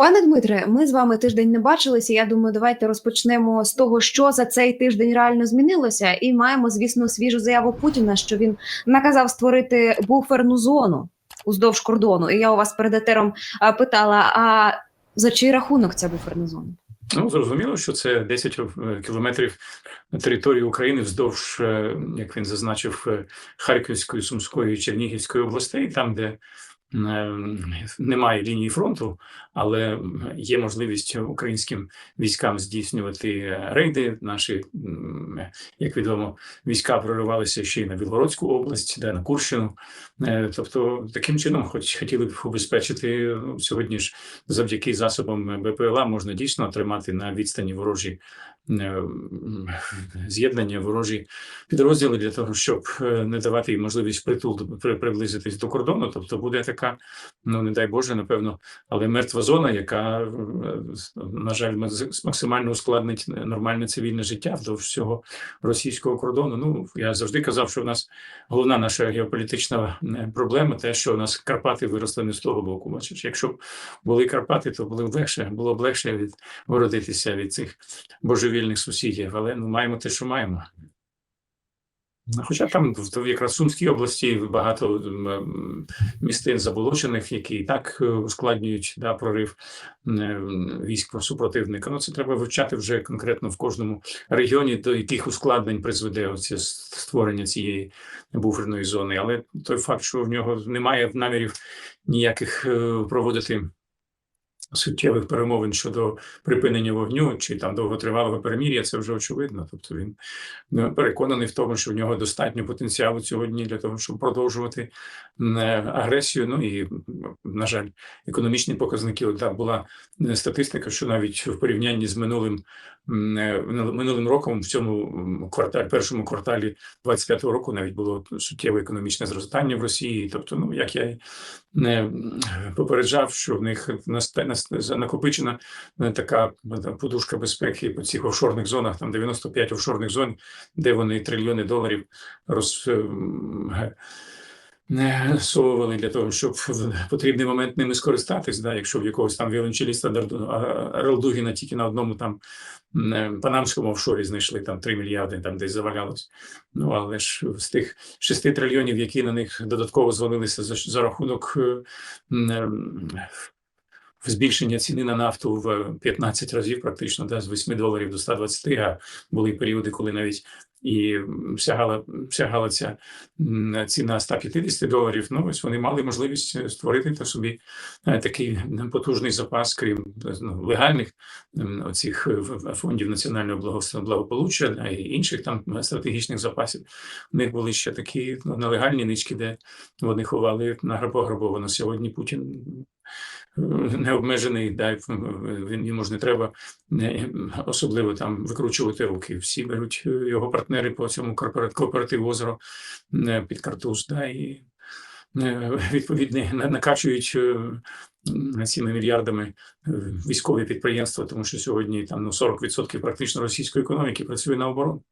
Пане Дмитре, ми з вами тиждень не бачилися. Я думаю, давайте розпочнемо з того, що за цей тиждень реально змінилося, і маємо, звісно, свіжу заяву Путіна, що він наказав створити буферну зону уздовж кордону. І я у вас перед етером питала: а за чий рахунок ця буферна зона? Ну, зрозуміло, що це 10 е, кілометрів території України вздовж, е, як він зазначив, е, Харківської, Сумської, Чернігівської областей, там, де немає лінії фронту, але є можливість українським військам здійснювати рейди. Наші, як відомо, війська проривалися ще й на Білгородську область, де на Курщину. Е, Тобто, таким чином, хоч хотіли б убезпечити ну, сьогодні ж завдяки засобам БПЛА можна дійсно тримати на відстані ворожі е, з'єднання, ворожі підрозділи для того, щоб е, не давати їм можливість притул приблизитись до кордону. Тобто буде така, ну не дай Боже, напевно, але мертва зона, яка, е, на жаль, максимально ускладнить нормальне цивільне життя вздовж всього російського кордону. Ну я завжди казав, що в нас головна наша геополітична е, проблема, те, що у нас Карпати виросли не з того боку. Бачиш, якщо б були Карпати, то було б легше, було б легше відгородитися від цих божевільних сусідів. Але ну маємо те, що маємо. Хоча там в якраз Сумській області багато містин заболочених, які і так е, ускладнюють да, прорив е, військ супротивника. Ну це треба вивчати вже конкретно в кожному регіоні, до яких ускладнень призведе оце створення цієї буферної зони. Але той факт, що в нього немає намірів ніяких е, проводити суттєвих перемовин щодо припинення вогню чи там довготривалого перемір'я, це вже очевидно. Тобто він ну, переконаний в тому, що в нього достатньо потенціалу сьогодні для того, щоб продовжувати е, агресію. Ну і на жаль, економічні показники. От, була е, статистика, що навіть в порівнянні з минулим е, минул- минулим роком, в цьому кварталі, першому кварталі 25-го року, навіть було суттєве економічне зростання в Росії. Тобто, ну як я не попереджав, що в них наста- нас- накопичена е, така е, подушка безпеки по цих офшорних зонах, там 95 офшорних зон, де вони трильйони доларів роз. е, совували для того, щоб в потрібний момент ними скористатись. Да, якщо в якогось там віолончеліста Ралдугіна тільки на одному там панамському офшорі знайшли там 3 мільярди, там десь завалялось. Ну але ж з тих 6 трильйонів, які на них додатково звалилися за, за рахунок збільшення ціни на нафту в 15 разів, практично да, з 8 доларів до 120, а були періоди, коли навіть і сягала, сягала ця ціна 150 доларів. Ну ось вони мали можливість створити та собі е, такий потужний запас, крім ну, легальних оцих е, фондів національного благополуччя да, і інших там е, стратегічних запасів. У них були ще такі ну, нелегальні нички, де вони ховали награбовано. Сьогодні Путін необмежений, да, йому ж не треба особливо там викручувати руки. Всі беруть е, його партнери по цьому кооперативу озеро е, під картуз, да, і е, відповідно накачують цими мільярдами е, військові підприємства, тому що сьогодні там ну 40% практично російської економіки працює на оборону.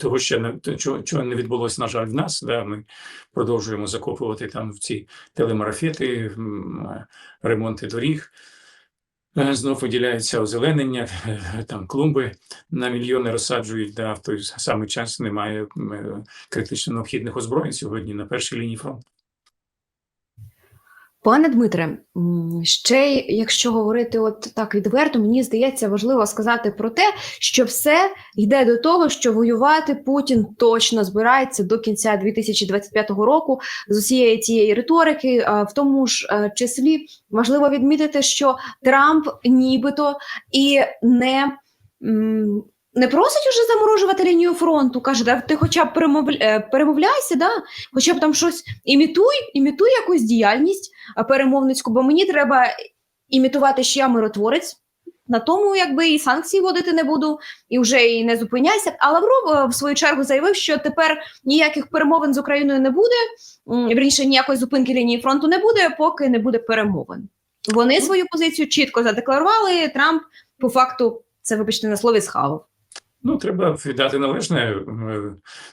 Того ще не чого, чого не відбулося, на жаль, в нас. Да, ми продовжуємо закопувати там в ці телемарафети, ремонти доріг. Е, Знов виділяється озеленення, е, там клумби на мільйони розсаджують, да, в той самий час немає критично необхідних озброєнь сьогодні на першій лінії фронту. Пане Дмитре, ще якщо говорити от так відверто, мені здається важливо сказати про те, що все йде до того, що воювати Путін точно збирається до кінця 2025 року з усієї цієї риторики. В тому ж е, числі важливо відмітити, що Трамп нібито і не. Не просить уже заморожувати лінію фронту, каже, да, ти хоча б е, перемовляйся, да? хоча б там щось імітуй, імітуй якусь діяльність перемовницьку, бо мені треба імітувати, що я миротворець. На тому якби і санкції вводити не буду, і вже і не зупиняйся. А Лавров е, в свою чергу заявив, що тепер ніяких перемовин з Україною не буде. Вірніше, ніякої зупинки лінії фронту не буде, поки не буде перемовин. Вони свою позицію чітко задекларували. Трамп по факту це, вибачте, на слові схавав. Ну, треба віддати належне е,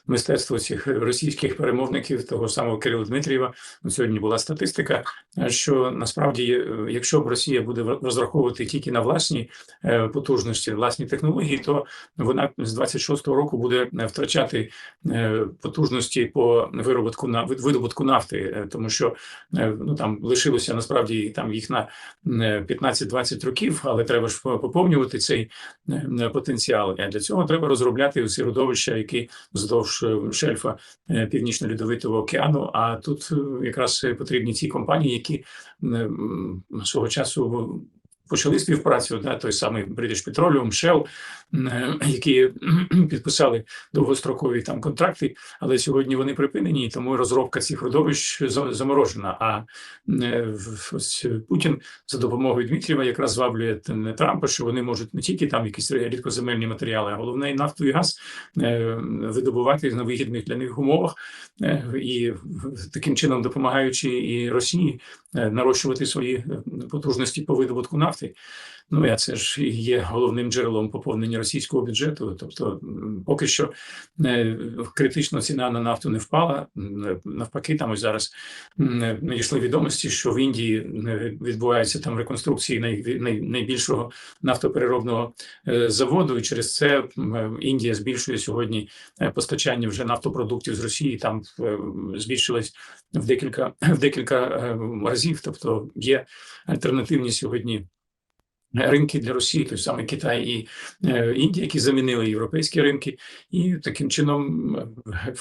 мистецтво цих російських перемовників, того самого Кирила Дмитрієва. От Сьогодні була статистика, е, що насправді, е, якщо б Росія буде розраховувати тільки на власні потужності, власні технології, то вона з 26-го року буде втрачати потужності по виробітку на видобутку нафти, тому що ну там лишилося насправді там їх на е, 15-20 років, але треба ж поповнювати цей потенціал. Для цього треба розробляти всі родовища, які вздовж е, шельфа е, північно-льодовитого океану. А тут е, якраз потрібні ті компанії, які свого часу почали співпрацю, да, той самий British Petroleum, Shell, е, які підписали довгострокові там контракти, але сьогодні вони припинені, тому розробка цих родовищ заморожена. А е, ось Путін за допомогою Дмитрієва якраз зваблює Трампа, що вони можуть не тільки там якісь рідкоземельні матеріали, а головне і нафту і газ е, видобувати на вигідних для них умовах, і таким чином допомагаючи і Росії нарощувати свої потужності по видобутку нафти. Ну, а це ж є головним джерелом поповнення російського бюджету. Тобто, поки що е, критично ціна на нафту не впала. Навпаки, там ось зараз м, надійшли відомості, що в Індії е, відбуваються там реконструкції най, най, найбільшого нафтопереробного е, заводу, і через це е, Індія збільшує сьогодні е, постачання вже нафтопродуктів з Росії. Там е, збільшилось в декілька в декілька е, разів. Тобто є альтернативні сьогодні. Ринки для Росії, той саме Китай і е, Індія, які замінили європейські ринки, і таким чином е,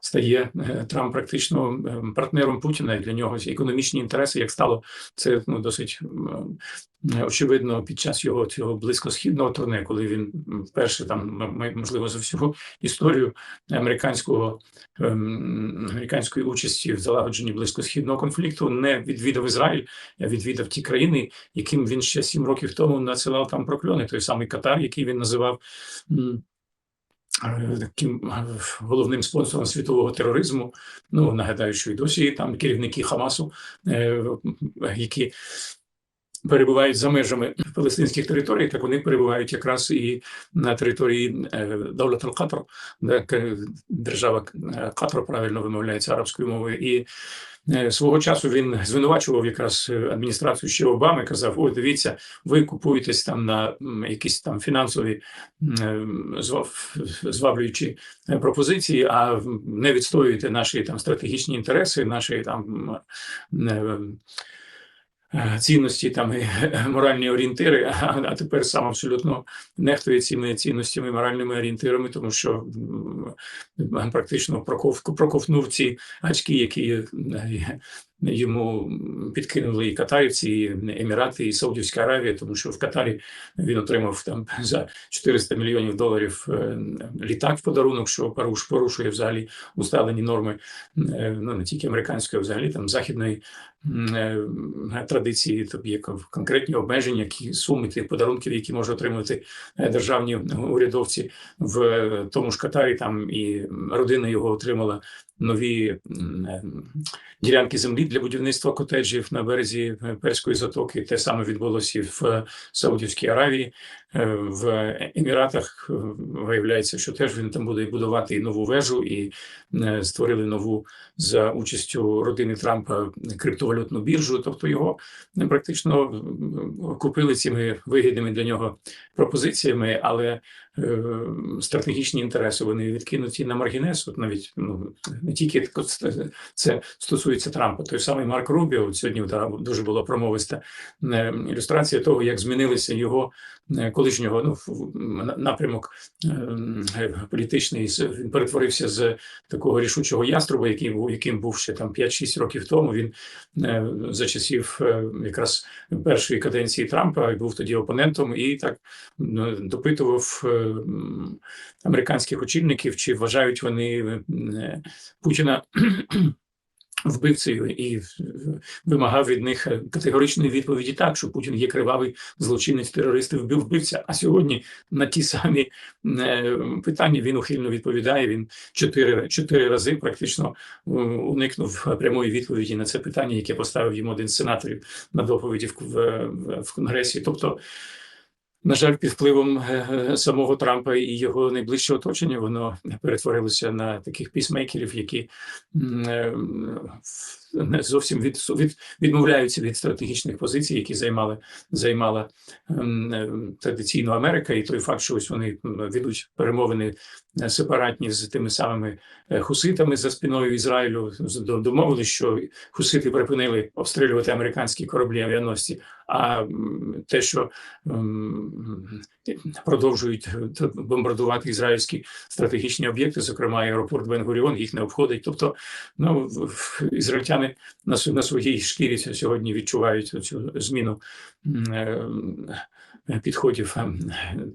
стає е, Трамп практично е, партнером Путіна. І для нього економічні інтереси, як стало це ну досить е, очевидно під час його цього близькосхідного турне, коли він вперше там можливо за всю історію американського ем, американської участі в залагодженні близькосхідного конфлікту не відвідав Ізраїль, а відвідав ті країни, яким він ще сім років тому надсилав там прокльони, той самий Катар, який він називав. Е, Таким е, головним спонсором світового тероризму, ну нагадаю, що і досі там керівники Хамасу, е, які перебувають за межами палестинських територій, так вони перебувають якраз і на території Давлат Катар, де к- держава Катар правильно вимовляється арабською мовою. І свого часу він звинувачував якраз е, адміністрацію ще Обами, казав: О, дивіться, ви купуєтесь там на якісь там фінансові зваблюючі е, пропозиції, а не відстоюєте наші там стратегічні інтереси, наші там е, е, цінності там і моральні орієнтири, а, а тепер сам абсолютно нехтує цими цінностями, моральними орієнтирами, тому що практично проковтнув ці очки, які е, йому підкинули і катарівці, і Емірати, і Саудівська Аравія, тому що в Катарі він отримав там за 400 мільйонів доларів е, літак в подарунок, що поруш, порушує взагалі усталені норми е, ну не тільки американської, а взагалі там західної е, традиції. Тобто є конкретні обмеження, які суми тих подарунків, які можуть отримувати е, державні урядовці в тому ж Катарі. Там і родина його отримала нові ділянки землі для будівництва котеджів на березі е, Перської затоки. Те саме відбулося і в Саудівській Аравії, в Еміратах. е, Виявляється, що теж він там буде будувати і нову вежу, і е, створили нову за участю родини Трампа криптовалютну біржу. Тобто його е, практично купили цими вигідними для нього пропозиціями, але е, стратегічні інтереси вони відкинуті на маргінес. От навіть ну не тільки це стосується Трампа. Той самий Марк Рубіо сьогодні дуже була промовиста е, ілюстрація того, як змінилися його е, колишнього ну напрямок е, політичний. Він перетворився з такого рішучого яструба, був яким був ще там 5-6 років тому. Він е, за часів е, якраз першої каденції Трампа був тоді опонентом, і так ну, допитував е, американських очільників, чи вважають вони е, Путіна вбивцею і вимагав від них е, категоричної відповіді так, що Путін є кривавий злочинець, терорист і вбив вбивця. А сьогодні на ті самі е, питання він ухильно відповідає. Він чотири чотири рази практично е, уникнув прямої відповіді на це питання, яке поставив йому один з сенаторів на доповіді в, в, в Конгресі. Тобто на жаль, під впливом е, е, самого Трампа і його найближче оточення, воно перетворилося на таких пісмейкерів, які е, не зовсім від, від, відмовляються від стратегічних позицій, які займали займала традиційно Америка, і той факт, що ось вони ведуть перемовини сепаратні з тими самими хуситами за спиною Ізраїлю, домовились, що хусити припинили обстрілювати американські кораблі авіаносці. А те, що продовжують е, бомбардувати ізраїльські стратегічні об'єкти, зокрема аеропорт Бен-Гуріон, їх не обходить. Тобто, ну ізраїльтяни на на своїй шкірі сьогодні відчувають цю зміну е, підходів е,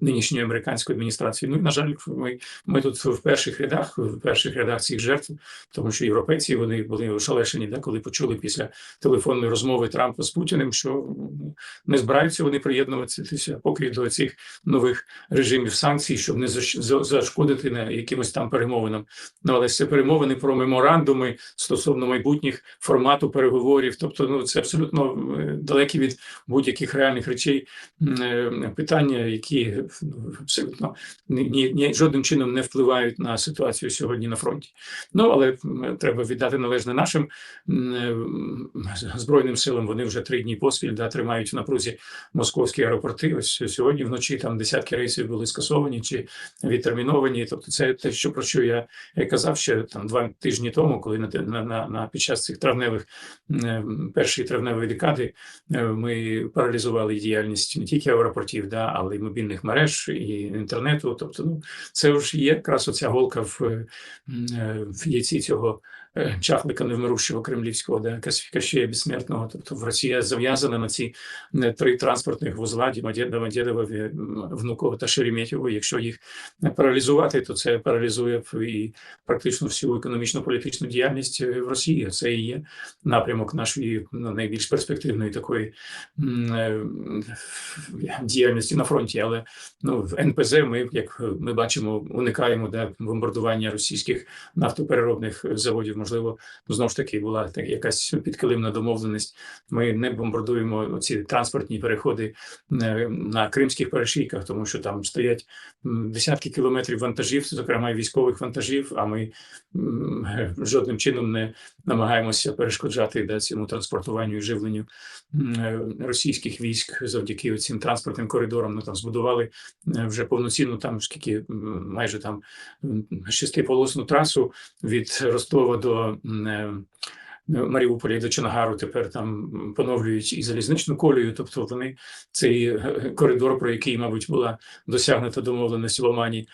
нинішньої американської адміністрації. Ну і на жаль, ми, ми тут в перших рядах, в перших рядах цих жертв, тому що європейці вони були ошелешені, да, коли почули після телефонної розмови Трампа з Путіним, що не збираються вони приєднуватися поки до цих нових режимів санкцій, щоб не зашкодити на якимось там перемовинам. Ну але це перемовини про меморандуми стосовно майбутніх формату переговорів. Тобто, ну це абсолютно е, далекі від будь-яких реальних речей е, питання, які ну, абсолютно ні, ні, жодним чином не впливають на ситуацію сьогодні на фронті. Ну але треба віддати належне нашим е, збройним силам. Вони вже три дні поспіль да, тримають в напрузі московські аеропорти. Ось сьогодні вночі там десятки рейсів були скасовані чи відтерміновані. Тобто, це те, що про що я казав ще там два тижні тому, коли на на, на, на під час цих травневих е, першої травневої декади е, ми паралізували діяльність не тільки аеропортів, да, але й мобільних мереж і інтернету. Тобто, ну це ж є якраз оця голка в, е, в яйці цього чахлика невмирущого кремлівського, да, Кащея безсмертного. Тобто в Росія зав'язана на ці е, три транспортних вузла Дімодєда, Домодєдова, Ві- Внуково та Шереметьєво. Якщо їх паралізувати, то це паралізує і практично всю економічно політичну діяльність е, в Росії. Це і є напрямок нашої ну, найбільш перспективної такої е, діяльності на фронті. Але ну в НПЗ ми, як ми бачимо, уникаємо да, бомбардування російських нафтопереробних заводів. Можливо, знову ж таки була якась підкилимна домовленість. Ми не бомбардуємо ці транспортні переходи е, на кримських перешийках, тому що там стоять десятки кілометрів вантажів, зокрема і військових вантажів. А ми жодним чином не намагаємося перешкоджати да, цьому транспортуванню і живленню е, російських військ завдяки цим транспортним коридорам. Ну там збудували е, вже повноцінну там скільки майже там шестиполосну трасу від Ростова до е, Маріуполя і до Чонгару тепер там поновлюють і залізничну колію. Тобто вони цей е, коридор, про який, мабуть, була досягнута домовленість в Омані,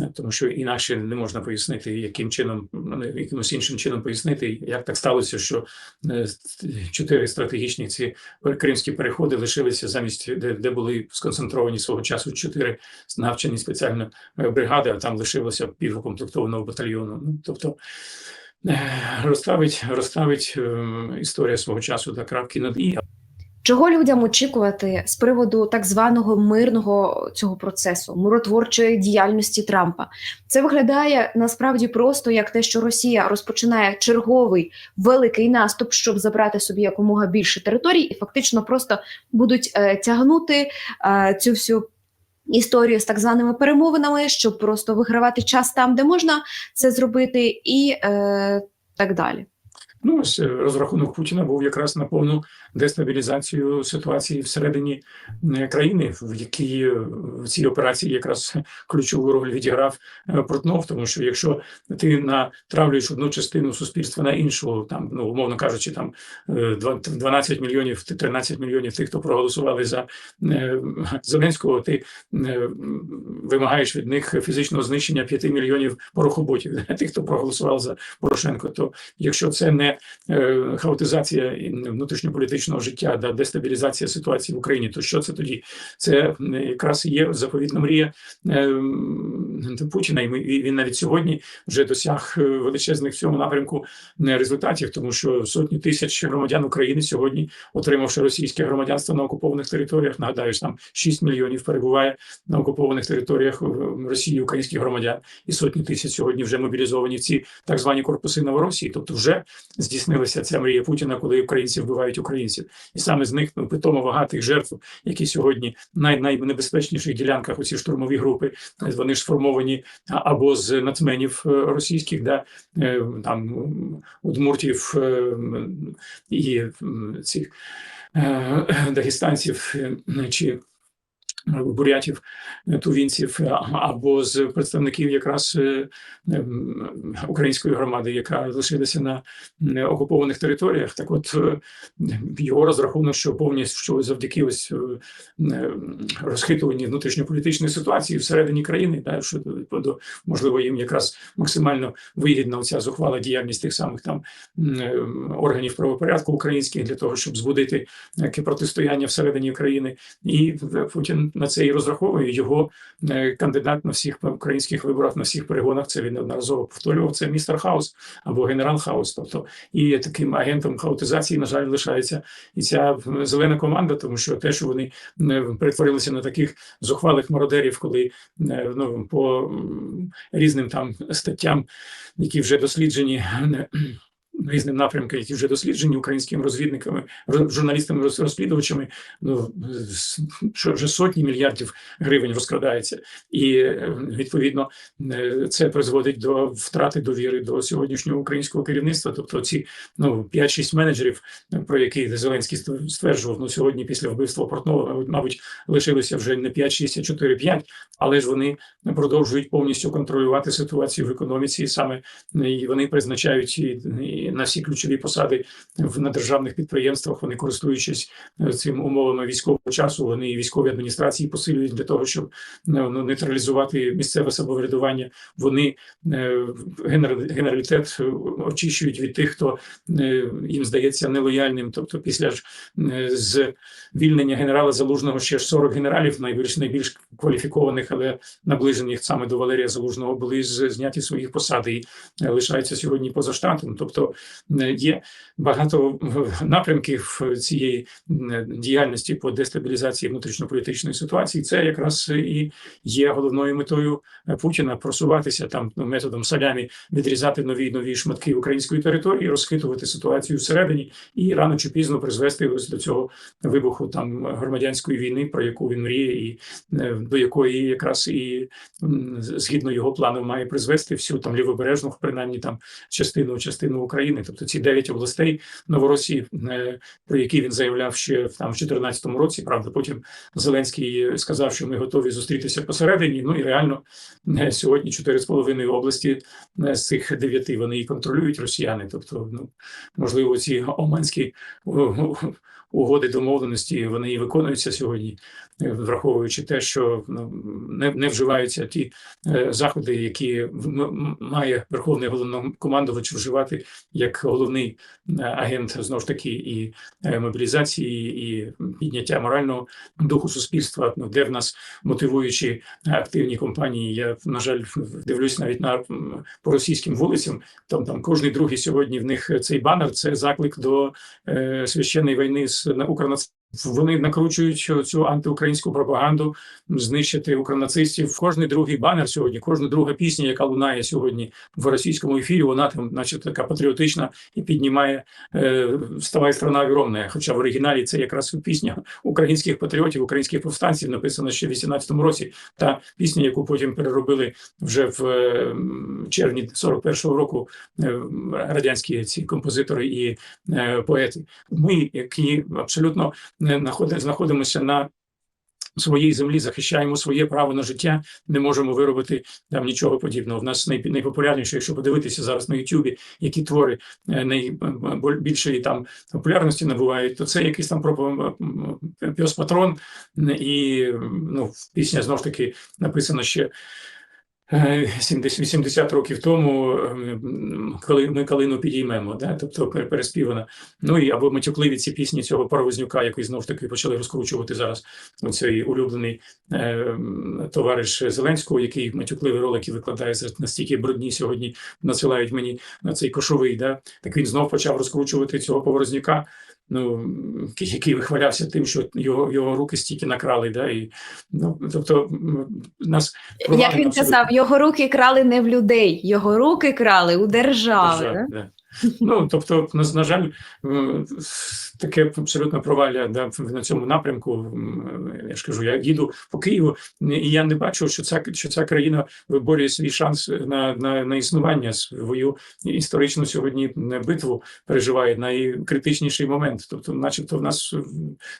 е, тому що інакше не можна пояснити, яким чином ну, якимось іншим чином пояснити, як так сталося, що е, чотири стратегічні ці кримські переходи лишилися замість де, де були сконцентровані свого часу чотири навчені спеціально бригади, а там лишилося півукомплектованого батальйону. Ну тобто. Е, Розставить, розставить е, історія свого часу та крапки над і. Чого людям очікувати з приводу так званого мирного цього процесу, миротворчої діяльності Трампа? Це виглядає насправді просто як те, що Росія розпочинає черговий великий наступ, щоб забрати собі якомога більше територій, і фактично просто будуть е, тягнути е, цю всю. Історію з так званими перемовинами, щоб просто вигравати час там, де можна це зробити, і е, так далі. Ну, ось е, розрахунок Путіна був якраз на повну дестабілізацію ситуації всередині е, країни, в якій е, в цій операції якраз ключову роль відіграв Портнов, тому що якщо ти натравлюєш одну частину суспільства на іншу, там ну умовно кажучи, там е, два- 12 мільйонів 13 мільйонів тих, хто проголосували за Зеленського, ти вимагаєш від них фізичного знищення 5 мільйонів порохоботів, тих, хто проголосував за Порошенко, то якщо це не е, хаотизація внутрішньополітичного життя, да дестабілізація ситуації в Україні, то що це тоді? Це е, якраз є заповітна мрія е, Путіна, і ми він навіть сьогодні вже досяг величезних в цьому напрямку результатів, тому що сотні тисяч громадян України сьогодні, отримавши російське громадянство на окупованих територіях, нагадаю, що там 6 мільйонів перебуває на окупованих територіях Росії українських громадян, і сотні тисяч сьогодні вже мобілізовані в ці так звані корпуси Новоросії. Тобто, вже здійснилася ця мрія Путіна, коли українці вбивають українців, і саме з них ну, питомо вага жертв, які сьогодні най найнебезпечніших ділянках оці штурмові групи, е, вони ж сформовані або з нацменів е, російських, да е, там удмуртів і цих дагестанців чи бурятів, е, тувінців, або з представників якраз е, ем, української громади, яка лишилася на е, окупованих територіях. Так, от е, його розрахунок, що повністю що завдяки ось е, е, розхитуванні внутрішньополітичної ситуації всередині країни, да, що можливо їм якраз максимально вигідна оця зухвала діяльність тих самих там е, органів правопорядку українських для того, щоб збудити таке протистояння всередині країни, і Путін на це і розраховує його е, кандидат на всіх українських виборах, на всіх перегонах. Це він неодноразово повторював. Це містер Хаус або генерал Хаус. Тобто і таким агентом хаотизації, на жаль, лишається і ця зелена команда, тому що те, що вони перетворилися на таких зухвалих мародерів, коли е, ну по різним там статтям, які вже досліджені. Різним напрямкам, які вже досліджені українськими розвідниками, роз- журналістами, розслідувачами, ну що вже сотні мільярдів гривень розкрадається, і відповідно е, це призводить до втрати довіри до сьогоднішнього українського керівництва. Тобто, ці ну 5-6 менеджерів, про які Зеленський ст- стверджував, ну сьогодні після вбивства Портнова, мабуть, лишилося вже не 5-6, а 4-5, але ж вони продовжують повністю контролювати ситуацію в економіці, саме і вони призначають і, на всі ключові посади в на державних підприємствах. Вони користуючись е, цим умовами військового часу, вони і військові адміністрації посилюють для того, щоб ну, ну, нейтралізувати місцеве самоврядування. Вони е, генералітет е, очищують від тих, хто е, їм здається нелояльним. Тобто, після ж е, звільнення генерала Залужного ще ж 40 генералів, найбільш найбільш кваліфікованих, але наближених саме до Валерія Залужного, були зняті своїх посад і е, лишаються сьогодні поза штатом. Тобто е, є багато е, напрямків цієї е, діяльності по дестабілізації внутрішньополітичної ситуації. Це якраз і є головною метою е, Путіна просуватися там ну, методом салямі, відрізати нові нові шматки української території, розхитувати ситуацію всередині і рано чи пізно призвести ось до цього вибуху там громадянської війни, про яку він мріє, і е, до якої якраз і згідно його плану має призвести всю там лівобережну, принаймні там частину частину України, тобто ці дев'ять областей Новоросії, е, про які він заявляв ще там в 2014 році. Правда, потім Зеленський сказав, що ми готові зустрітися посередині. Ну і реально е, сьогодні чотири з половиною області е, з цих дев'яти вони і контролюють росіяни. Тобто, ну можливо, ці оманські угоди домовленості вони і виконуються сьогодні, е, враховуючи те, що ну не, не вживаються ті е, заходи, які має верховний головнокомандувач вживати як головний е, агент знову ж таки і мобілізації, і підняття морального духу суспільства. Ну де в нас мотивуючи активні компанії, я на жаль дивлюсь навіть на по російським вулицям. Там там кожний другий сьогодні в них цей банер. Це заклик до е, священної війни з на Укрнац. Вони накручують цю- антиукраїнську пропаганду, знищити укронацистів. Кожний другий банер сьогодні, кожна друга пісня, яка лунає сьогодні в російському ефірі, вона там, наче така патріотична і піднімає е, «Вставай, страна огромна». Хоча в оригіналі це якраз пісня українських патріотів, українських повстанців, написана ще в 18-му році. Та пісня, яку потім переробили вже в е, червні 41-го року е, радянські ці композитори і поети. Ми, які абсолютно не знаходи- знаходимося на своїй землі, захищаємо своє право на життя, не можемо виробити там нічого подібного. В нас най- найпопулярніше, якщо подивитися зараз на Ютубі, які твори е, найбільшої там популярності набувають, то це якийсь там піос патрон і ну пісня знову ж таки написана ще. Е, 70 80 років тому, е, коли ми калину підіймемо, да, тобто переспівана. Ну і або матюкливі ці пісні цього паровознюка, який знову ж таки почали розкручувати зараз. Оцей улюблений е, товариш Зеленського, який матюкливі ролики викладає настільки брудні сьогодні насилають мені на цей кошовий. Да, так він знов почав розкручувати цього поворознюка. Ну, який- вихвалявся тим, що його його руки стільки накрали, да, і ну тобто нас Як він абсолютно. казав, його руки крали не в людей, його руки крали у держави. Держави, да? Ну тобто, на, жаль, таке абсолютно провалля да, на цьому напрямку. Я ж кажу, я їду по Києву, і я не бачу, що ця що ця країна виборює свій шанс на, на, на існування свою історичну сьогодні битву переживає найкритичніший момент. Тобто, начебто, в нас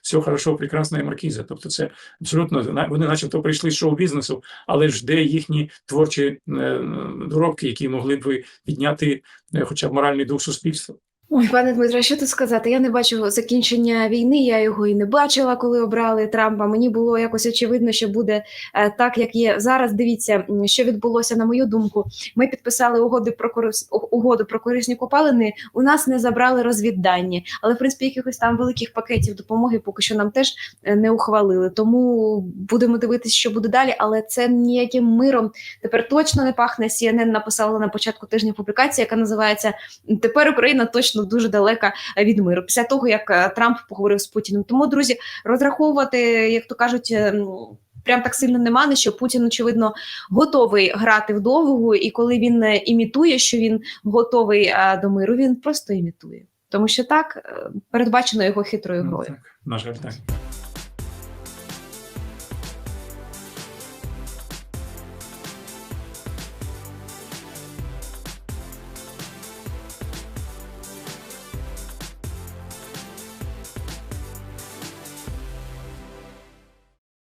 все хорошо, прекрасна маркіза. Тобто, це абсолютно вони, начебто, прийшли з шоу-бізнесу, але ж де їхні творчі е, доробки, які могли б підняти хоча б моральний дух суспільства. Ой, пане Дмитре, що тут сказати? Я не бачу закінчення війни. Я його і не бачила, коли обрали Трампа. Мені було якось очевидно, що буде е, так, як є зараз. Дивіться, що відбулося на мою думку. Ми підписали угоди про корис... угоду про корисні копалини. У нас не забрали розвіддані, але в принципі якихось там великих пакетів допомоги поки що нам теж е, не ухвалили. Тому будемо дивитися, що буде далі. Але це ніяким миром тепер точно не пахне. CNN написала на початку тижня публікація, яка називається Тепер Україна точно дуже далека від миру. Після того як е, Трамп поговорив з Путіним. Тому, друзі, розраховувати, як то кажуть. е, Прям так сильно нема не що Путін, очевидно, готовий грати в довгу, і коли він е, імітує, що він готовий е, до миру, він просто імітує, тому що так е, передбачено його хитрою Ну, грою. так, на жаль, так.